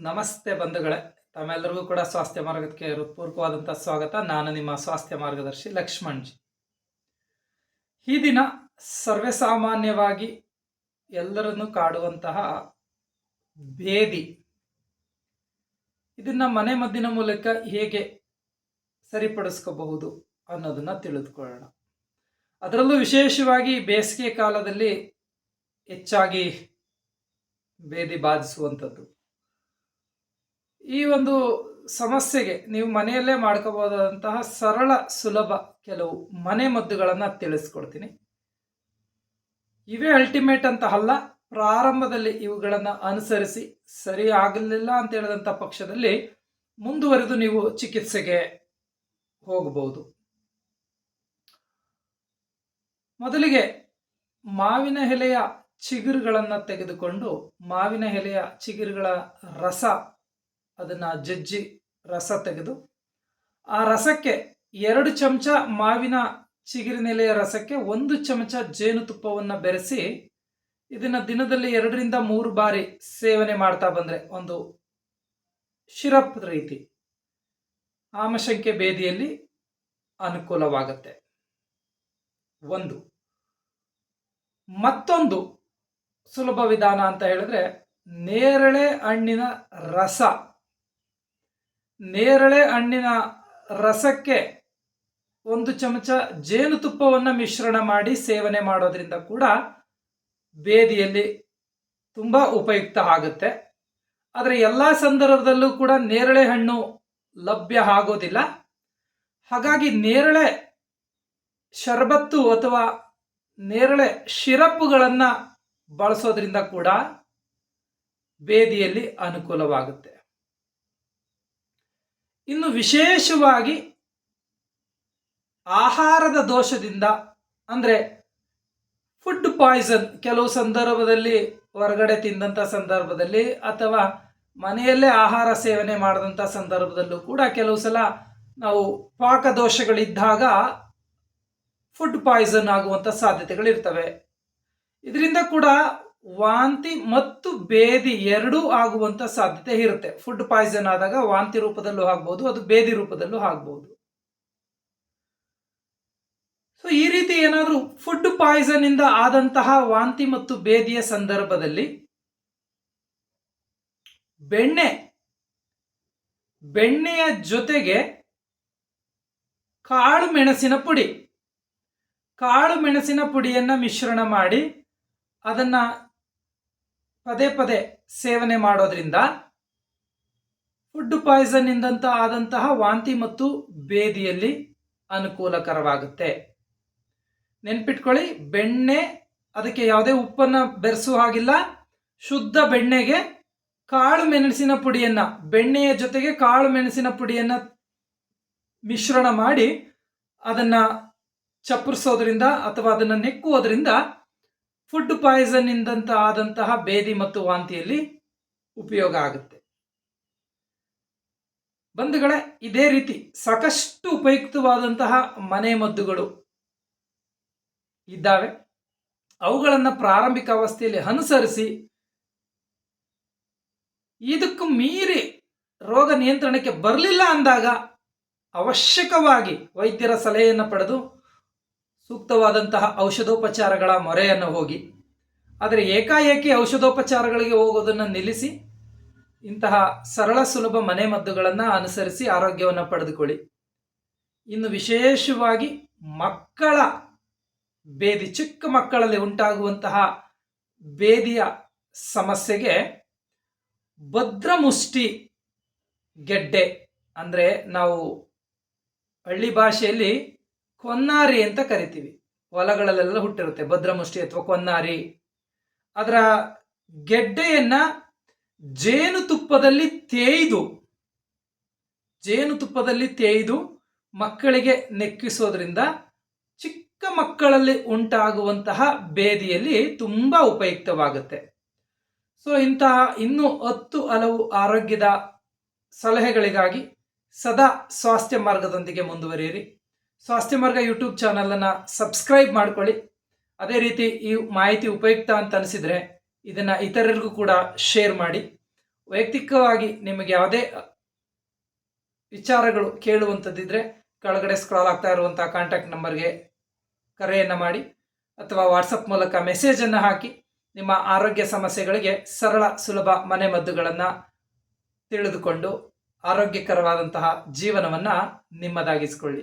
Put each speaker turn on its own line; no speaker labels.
ನಮಸ್ತೆ ಬಂಧುಗಳೇ ತಮ್ಮೆಲ್ಲರಿಗೂ ಕೂಡ ಸ್ವಾಸ್ಥ್ಯ ಮಾರ್ಗಕ್ಕೆ ಹೃತ್ಪೂರ್ವಕವಾದಂಥ ಸ್ವಾಗತ. ನಾನು ನಿಮ್ಮ ಸ್ವಾಸ್ಥ್ಯ ಮಾರ್ಗದರ್ಶಿ ಲಕ್ಷ್ಮಣ್ ಜಿ ಈ ದಿನ ಸರ್ವೇಸಾಮಾನ್ಯವಾಗಿ ಎಲ್ಲರನ್ನು ಕಾಡುವಂತಹ ಭೇದಿ. ಇದನ್ನ ಮನೆ ಮದ್ದಿನ ಮೂಲಕ ಹೇಗೆ ಸರಿಪಡಿಸ್ಕೋಬಹುದು ಅನ್ನೋದನ್ನ ತಿಳಿದುಕೊಳ್ಳೋಣ. ಅದರಲ್ಲೂ ವಿಶೇಷವಾಗಿ ಬೇಸಿಗೆ ಕಾಲದಲ್ಲಿ ಹೆಚ್ಚಾಗಿ ಭೇದಿ ಬಾಧಿಸುವಂಥದ್ದು. ಈ ಒಂದು ಸಮಸ್ಯೆಗೆ ನೀವು ಮನೆಯಲ್ಲೇ ಮಾಡ್ಕೋಬಹುದಾದಂತಹ ಸರಳ ಸುಲಭ ಕೆಲವು ಮನೆ ಮದ್ದುಗಳನ್ನು ತಿಳಿಸ್ಕೊಡ್ತೀನಿ. ಇವೇ ಅಲ್ಟಿಮೇಟ್ ಅಂತ ಅಲ್ಲ, ಪ್ರಾರಂಭದಲ್ಲಿ ಇವುಗಳನ್ನು ಅನುಸರಿಸಿ ಸರಿ ಆಗಲಿಲ್ಲ ಅಂತ ಹೇಳಿದಂಥ ಪಕ್ಷದಲ್ಲಿ ಮುಂದುವರೆದು ನೀವು ಚಿಕಿತ್ಸೆಗೆ ಹೋಗಬಹುದು. ಮೊದಲಿಗೆ ಮಾವಿನ ಎಲೆಯ ಚಿಗುರುಗಳನ್ನು ತೆಗೆದುಕೊಂಡು ಮಾವಿನ ಎಲೆಯ ಚಿಗುರುಗಳ ರಸ ಅದನ್ನು ಜಜ್ಜಿ ರಸ ತೆಗೆದು, ಆ ರಸಕ್ಕೆ ಎರಡು ಚಮಚ ಮಾವಿನ ಚಿಗುರಿನೆಲೆಯ ರಸಕ್ಕೆ ಒಂದು ಚಮಚ ಜೇನುತುಪ್ಪವನ್ನು ಬೆರೆಸಿ, ಇದನ್ನು ದಿನದಲ್ಲಿ ಎರಡರಿಂದ ಮೂರು ಬಾರಿ ಸೇವನೆ ಮಾಡ್ತಾ ಬಂದರೆ ಒಂದು ಶಿರಪ್ ರೀತಿ ಆಮಶಂಕೆ ಬೇದಿಯಲ್ಲಿ ಅನುಕೂಲವಾಗುತ್ತೆ. ಒಂದು. ಮತ್ತೊಂದು ಸುಲಭ ವಿಧಾನ ಅಂತ ಹೇಳಿದ್ರೆ ನೇರಳೆ ಹಣ್ಣಿನ ರಸ. ನೇರಳೆ ಹಣ್ಣಿನ ರಸಕ್ಕೆ ಒಂದು ಚಮಚ ಜೇನುತುಪ್ಪವನ್ನು ಮಿಶ್ರಣ ಮಾಡಿ ಸೇವನೆ ಮಾಡೋದ್ರಿಂದ ಕೂಡ ಬೇದಿಯಲ್ಲಿ ತುಂಬ ಉಪಯುಕ್ತ ಆಗುತ್ತೆ. ಆದರೆ ಎಲ್ಲ ಸಂದರ್ಭದಲ್ಲೂ ಕೂಡ ನೇರಳೆ ಹಣ್ಣು ಲಭ್ಯ ಆಗೋದಿಲ್ಲ. ಹಾಗಾಗಿ ನೇರಳೆ ಶರಬತ್ತು ಅಥವಾ ನೇರಳೆ ಶಿರಪ್ಪುಗಳನ್ನು ಬಳಸೋದ್ರಿಂದ ಕೂಡ ಬೇದಿಯಲ್ಲಿ ಅನುಕೂಲವಾಗುತ್ತೆ. ಇನ್ನು ವಿಶೇಷವಾಗಿ ಆಹಾರದ ದೋಷದಿಂದ ಅಂದರೆ ಫುಡ್ ಪಾಯ್ಸನ್ ಕೆಲವು ಸಂದರ್ಭದಲ್ಲಿ ಹೊರಗಡೆ ತಿಂದಂಥ ಸಂದರ್ಭದಲ್ಲಿ ಅಥವಾ ಮನೆಯಲ್ಲೇ ಆಹಾರ ಸೇವನೆ ಮಾಡಿದಂಥ ಸಂದರ್ಭದಲ್ಲೂ ಕೂಡ ಕೆಲವು ಸಲ ನಾವು ಪಾಕದೋಷಗಳಿದ್ದಾಗ ಫುಡ್ ಪಾಯ್ಸನ್ ಆಗುವಂಥ ಸಾಧ್ಯತೆಗಳಿರ್ತವೆ. ಇದರಿಂದ ಕೂಡ ವಾಂತಿ ಮತ್ತು ಬೇದಿ ಎರಡೂ ಆಗುವಂತ ಸಾಧ್ಯತೆ ಇರುತ್ತೆ. ಫುಡ್ ಪಾಯ್ಸನ್ ಆದಾಗ ವಾಂತಿ ರೂಪದಲ್ಲೂ ಆಗ್ಬೋದು, ಅದು ಬೇದಿ ರೂಪದಲ್ಲೂ ಆಗ್ಬೋದು. ಸೊ ಈ ರೀತಿ ಏನಾದರೂ ಫುಡ್ ಪಾಯ್ಸನ್ ಇಂದ ಆದಂತಹ ವಾಂತಿ ಮತ್ತು ಬೇದಿಯ ಸಂದರ್ಭದಲ್ಲಿ ಬೆಣ್ಣೆ, ಬೆಣ್ಣೆಯ ಜೊತೆಗೆ ಕಾಳು ಮೆಣಸಿನ ಪುಡಿ. ಕಾಳು ಮೆಣಸಿನ ಪುಡಿಯನ್ನ ಮಿಶ್ರಣ ಮಾಡಿ, ಅದನ್ನ ಪದೇ ಪದೇ ಸೇವನೆ ಮಾಡೋದ್ರಿಂದ ಫುಡ್ ಪಾಯ್ಸನ್ ಇಂದಂತ ಆದಂತಹ ವಾಂತಿ ಮತ್ತು ಬೇದಿಯಲ್ಲಿ ಅನುಕೂಲಕರವಾಗುತ್ತೆ. ನೆನ್ಪಿಟ್ಕೊಳ್ಳಿ, ಬೆಣ್ಣೆ, ಅದಕ್ಕೆ ಯಾವುದೇ ಉಪ್ಪನ್ನು ಬೆರೆಸುವ ಹಾಗಿಲ್ಲ. ಶುದ್ಧ ಬೆಣ್ಣೆಗೆ ಕಾಳು ಮೆಣಸಿನ ಪುಡಿಯನ್ನ, ಬೆಣ್ಣೆಯ ಜೊತೆಗೆ ಕಾಳು ಮೆಣಸಿನ ಪುಡಿಯನ್ನ ಮಿಶ್ರಣ ಮಾಡಿ ಅದನ್ನ ಚಪ್ಪರಿಸೋದ್ರಿಂದ ಅಥವಾ ಅದನ್ನು ನೆಕ್ಕುವುದರಿಂದ ಫುಡ್ ಪಾಯ್ಸನ್ ಇಂದಂತ ಆದಂತಹ ಬೇದಿ ಮತ್ತು ವಾಂತಿಯಲ್ಲಿ ಉಪಯೋಗ ಆಗುತ್ತೆ. ಬಂಧುಗಳೇ, ಇದೇ ರೀತಿ ಸಾಕಷ್ಟು ಉಪಯುಕ್ತವಾದಂತಹ ಮನೆ ಮದ್ದುಗಳು ಇದ್ದಾವೆ. ಅವುಗಳನ್ನು ಪ್ರಾರಂಭಿಕ ಅವಸ್ಥೆಯಲ್ಲಿ ಅನುಸರಿಸಿ ಇದಕ್ಕೂ ಮೀರಿ ರೋಗ ನಿಯಂತ್ರಣಕ್ಕೆ ಬರಲಿಲ್ಲ ಅಂದಾಗ ಅವಶ್ಯಕವಾಗಿ ವೈದ್ಯರ ಸಲಹೆಯನ್ನು ಪಡೆದು ಸೂಕ್ತವಾದಂತಹ ಔಷಧೋಪಚಾರಗಳ ಮೊರೆಯನ್ನು ಹೋಗಿ, ಆದರೆ ಏಕಾಏಕಿ ಔಷಧೋಪಚಾರಗಳಿಗೆ ಹೋಗೋದನ್ನು ನಿಲ್ಲಿಸಿ, ಇಂತಹ ಸರಳ ಸುಲಭ ಮನೆ ಮದ್ದುಗಳನ್ನು ಅನುಸರಿಸಿ ಆರೋಗ್ಯವನ್ನು ಪಡೆದುಕೊಳ್ಳಿ. ಇನ್ನು ವಿಶೇಷವಾಗಿ ಮಕ್ಕಳ ಬೇದಿ, ಚಿಕ್ಕ ಮಕ್ಕಳಲ್ಲಿ ಉಂಟಾಗುವಂತಹ ಬೇದಿಯ ಸಮಸ್ಯೆಗೆ ಭದ್ರಮುಷ್ಟಿ ಗೆಡ್ಡೆ ಅಂದರೆ ನಾವು ಹಳ್ಳಿ ಭಾಷೆಯಲ್ಲಿ ಕೊನ್ನಾರಿ ಅಂತ ಕರಿತೀವಿ. ಹೊಲಗಳಲ್ಲೆಲ್ಲ ಹುಟ್ಟಿರುತ್ತೆ. ಭದ್ರಮುಷ್ಟಿ ಅಥವಾ ಕೊನ್ನಾರಿ. ಅದರ ಗೆಡ್ಡೆಯನ್ನ ಜೇನುತುಪ್ಪದಲ್ಲಿ ತೇಯ್ದು ಜೇನುತುಪ್ಪದಲ್ಲಿ ತೇಯ್ದು ಮಕ್ಕಳಿಗೆ ನೆಕ್ಕಿಸೋದ್ರಿಂದ ಚಿಕ್ಕ ಮಕ್ಕಳಲ್ಲಿ ಉಂಟಾಗುವಂತಹ ಬೇದಿಯಲ್ಲಿ ತುಂಬ ಉಪಯುಕ್ತವಾಗುತ್ತೆ. ಸೊ ಇಂತಹ ಇನ್ನೂ ಹತ್ತು ಹಲವು ಆರೋಗ್ಯದ ಸಲಹೆಗಳಿಗಾಗಿ ಸದಾ ಸ್ವಾಸ್ಥ್ಯ ಮಾರ್ಗದೊಂದಿಗೆ ಮುಂದುವರಿಯಿರಿ. ಸ್ವಾಸ್ಥ್ಯ ಮಾರ್ಗ ಯೂಟ್ಯೂಬ್ ಚಾನಲನ್ನು ಸಬ್ಸ್ಕ್ರೈಬ್ ಮಾಡ್ಕೊಳ್ಳಿ. ಅದೇ ರೀತಿ ಈ ಮಾಹಿತಿ ಉಪಯುಕ್ತ ಅಂತ ಅನಿಸಿದರೆ ಇದನ್ನು ಇತರರಿಗೂ ಕೂಡ ಶೇರ್ ಮಾಡಿ. ವೈಯಕ್ತಿಕವಾಗಿ ನಿಮಗೆ ಯಾವುದೇ ವಿಚಾರಗಳು ಕೇಳುವಂಥದ್ದಿದ್ದರೆ ಕೆಳಗಡೆ ಸ್ಕ್ರಾಲ್ ಆಗ್ತಾ ಇರುವಂಥ ಕಾಂಟ್ಯಾಕ್ಟ್ ನಂಬರ್ಗೆ ಕರೆಯನ್ನು ಮಾಡಿ ಅಥವಾ ವಾಟ್ಸಪ್ ಮೂಲಕ ಮೆಸೇಜನ್ನು ಹಾಕಿ ನಿಮ್ಮ ಆರೋಗ್ಯ ಸಮಸ್ಯೆಗಳಿಗೆ ಸರಳ, ಸುಲಭ ಮನೆಮದ್ದುಗಳನ್ನು ತಿಳಿದುಕೊಂಡು ಆರೋಗ್ಯಕರವಾದಂತಹ ಜೀವನವನ್ನು ನಿಮ್ಮದಾಗಿಸಿಕೊಳ್ಳಿ.